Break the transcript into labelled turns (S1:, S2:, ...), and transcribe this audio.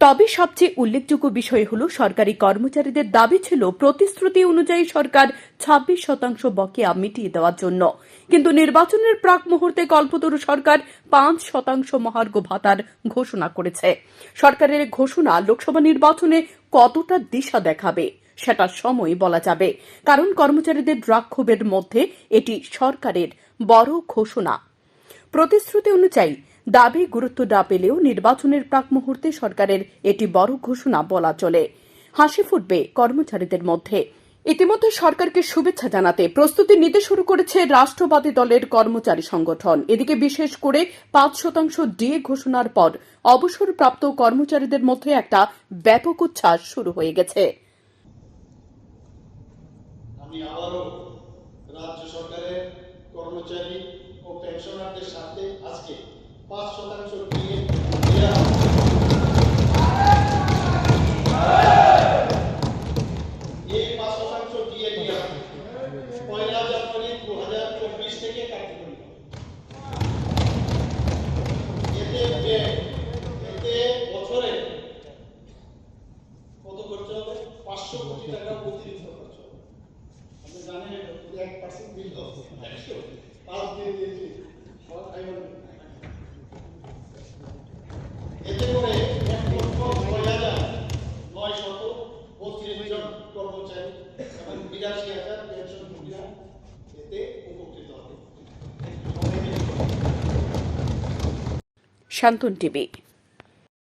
S1: তবে সবচেয়ে উল্লেখযোগ্য বিষয় হল, সরকারি কর্মচারীদের দাবি ছিল, প্রতিশ্রুতি অনুযায়ী সরকার ছাব্বিশ শতাংশ বকেয়া মিটিয়ে দেওয়ার জন্য। কিন্তু নির্বাচনের প্রাক মুহূর্তে কল্পতরু সরকার পাঁচ শতাংশ মহার্ঘ ভাতার ঘোষণা করেছে। সরকারের ঘোষণা লোকসভা নির্বাচনে কতটা দিশা দেখাবে সেটা সময় বলা যাবে। কারণ কর্মচারীদের দ্রাক্ষোভের মধ্যে এটি সরকারের বড় ঘোষণা। প্রতিশ্রুতি অনুযায়ী দাবি গুরুত্ব না পেলেও নির্বাচনের প্রাক মুহূর্তে সরকারের এটি বড় ঘোষণা বলা চলে। হাসি ফুটবে কর্মচারীদের মধ্যে। ইতিমধ্যে সরকারকে শুভেচ্ছা জানাতে প্রস্তুতি নিতে শুরু করেছে রাষ্ট্রবাদী দলের কর্মচারী সংগঠন। এদিকে বিশেষ করে পাঁচ শতাংশ ডিএ ঘোষণার পর অবসরপ্রাপ্ত কর্মচারীদের মধ্যে একটা ব্যাপক উচ্ছ্বাস শুরু হয়ে গেছে।
S2: আমি আবারও রাজ্য সরকারের কর্মচারী ও পেনশনারদের সাথে আজকে পাঁচ শতাংশ পাঁচ শতাংশ পয়লা জানুয়ারি দু হাজার চব্বিশ থেকে এতে এতে বছরে কত খরচ পাঁচশো কোটি টাকা অতিরিক্ত খরচ হবে। আপনি জানেন এক পার্সেন্ট বিল হবে। পাঁচ দিয়ে এতে উপকৃত হবে
S1: শান্তন টিভি